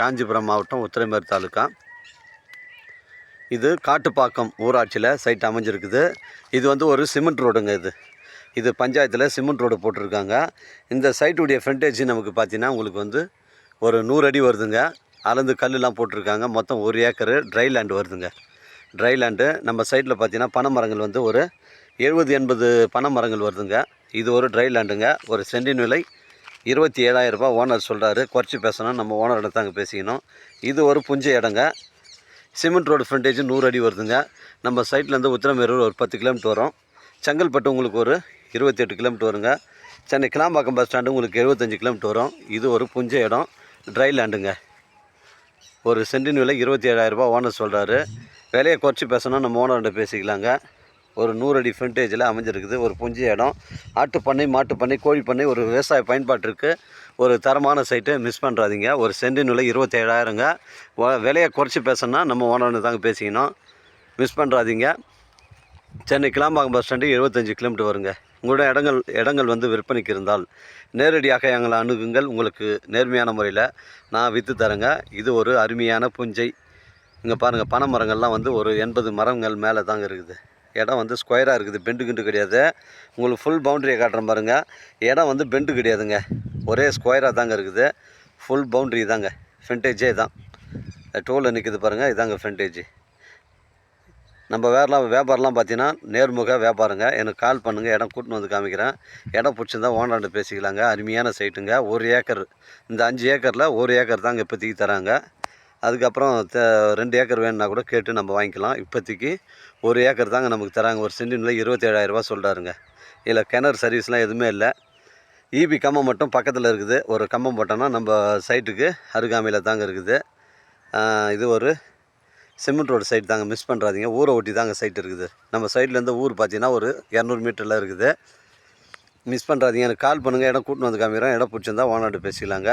காஞ்சிபுரம் மாவட்டம் உத்திரமேர் தாலுக்கா இது காட்டுப்பாக்கம் ஊராட்சியில் சைட் அமைஞ்சிருக்குது. இது வந்து ஒரு சிமெண்ட் ரோடுங்க இது. இது பஞ்சாயத்தில் சிமெண்ட் ரோடு போட்டிருக்காங்க. இந்த சைட்டுடைய ஃப்ரண்டேஜ் நமக்கு பார்த்தீங்கன்னா உங்களுக்கு வந்து ஒரு நூறு அடி வருதுங்க. அளந்து கல்லுலாம் போட்டிருக்காங்க. மொத்தம் ஒரு ஏக்கரு ட்ரை லேண்ட் வருதுங்க. ட்ரை லேண்டு நம்ம சைட்டில் பார்த்தீங்கன்னா பனை மரங்கள் வந்து ஒரு எழுபது எண்பது பனை மரங்கள் வருதுங்க. இது ஒரு ட்ரை லேண்டுங்க ஒரு சென்டின் விலை இருபத்தி ஏழாயிரம் ரூபாய் ஓனர் சொல்கிறாரு குறைச்சி பேசணும் நம்ம ஓனர்கிட்ட தாங்க பேசிக்கணும். இது ஒரு புஞ்சை இடங்க சிமெண்ட் ரோடு ஃப்ரண்டேஜ் நூறு அடி வருதுங்க. நம்ம சைட்லேருந்து உத்திரமேரூர் ஒரு பத்து கிலோமீட்டர் வரும். செங்கல்பட்டு உங்களுக்கு ஒரு இருபத்தெட்டு கிலோமீட்டர் வருங்க. சென்னை கிளாம்பாக்கம் பஸ் ஸ்டாண்டு உங்களுக்கு எழுபத்தஞ்சு கிலோமீட்டர் வரும். இது ஒரு புஞ்சை இடம். ட்ரை லேண்டுங்க ஒரு சென்டின் விலை இருபத்தி ஏழாயிரரூபா ஓனர் சொல்கிறாரு விலையை குறைச்சி பேசணும் நம்ம ஓனர்கிட்ட பேசிக்கலாங்க. ஒரு நூறு அடி ஃப்ரண்டேஜில் அமைஞ்சிருக்குது. ஒரு புஞ்சி இடம். ஆட்டு பண்ணை மாட்டு பண்ணை கோழி பண்ணை ஒரு விவசாய பயன்பாட்டிற்கு ஒரு தரமான சைட்டை மிஸ் பண்ணுறாதீங்க ஒரு சென்டின் விலை இருபத்தேழாயிரங்க. வ- விலையை குறைச்சி பேசணும்னா நம்ம ஓனர்னு தாங்க பேசிக்கணும். மிஸ் பண்ணுறாதீங்க சென்னை கிளாம்பாக்கம் பஸ் ஸ்டாண்டு எழுபத்தஞ்சு கிலோமீட்டர் வருங்க. உங்களோட இடங்கள் இடங்கள் வந்து விற்பனைக்கு இருந்தால் நேரடியாக எங்களை அணுகுங்கள். உங்களுக்கு நேர்மையான முறையில் நான் விற்று தரேங்க. இது ஒரு அருமையான புஞ்சை. இங்கே பாருங்கள் பனை மரங்கள்லாம் வந்து ஒரு எண்பது மரங்கள் மேலே தாங்க இருக்குது. இடம் வந்து ஸ்கொயராக இருக்குது பெண்டு கிண்டு கிடையாது. உங்களுக்கு ஃபுல் பவுண்டரியை காட்டுறேன் பாருங்கள் இடம் வந்து பெண்டு கிடையாதுங்க. ஒரே ஸ்கொயராக தாங்க இருக்குது. ஃபுல் பவுண்ட்ரி தாங்க. ஃப்ரண்டேஜே தான். டோலில் நிற்குது பாருங்கள் இதாங்க ஃப்ரண்டேஜ் நம்ம வேறலாம் வியாபாரம்லாம் பார்த்தீங்கன்னா நேர்முக வியாபாரங்க. எனக்கு கால் பண்ணுங்கள் இடம் கூட்டின்னு வந்து காமிக்கிறேன். இடம் பிடிச்சிருந்தா ஓனர்கிட்ட பேசிக்கலாங்க. அருமையான சைட்டுங்க ஒரு ஏக்கர் இந்த அஞ்சு ஏக்கரில் ஒரு ஏக்கர் தாங்க இப்போதைக்கு தராங்க. அதுக்கப்புறம் த ரெண்டு ஏக்கர் வேணும்னா கூட கேட்டு நம்ம வாங்கிக்கலாம். இப்போதைக்கு ஒரு ஏக்கர் தாங்க நமக்கு தராங்க. ஒரு சென்டினில் இருபத்தேழாயிரரூபா சொல்கிறாருங்க இதில் கிணறு சர்வீஸ்லாம் எதுவுமே இல்லை. ஈபி கம்பம் மட்டும் பக்கத்தில் இருக்குது. ஒரு கம்பம் போட்டோன்னா நம்ம சைட்டுக்கு அருகாமையில் தாங்க இருக்குது. இது ஒரு சிமெண்ட் ரோடு சைட் தாங்க. மிஸ் பண்ணுறாதீங்க ஊரை ஒட்டி தாங்க சைட் இருக்குது. நம்ம சைட்லேருந்து ஊர் பார்த்தீங்கன்னா ஒரு இரநூறு மீட்டரில் இருக்குது. மிஸ் பண்ணுறாதீங்க எனக்கு கால் பண்ணுங்கள் இடம் கூட்டின்னு வந்து காமிக்கிறேன். இடம் பிடிச்சிருந்தா ஓனாட்டு பேசிக்கலாங்க.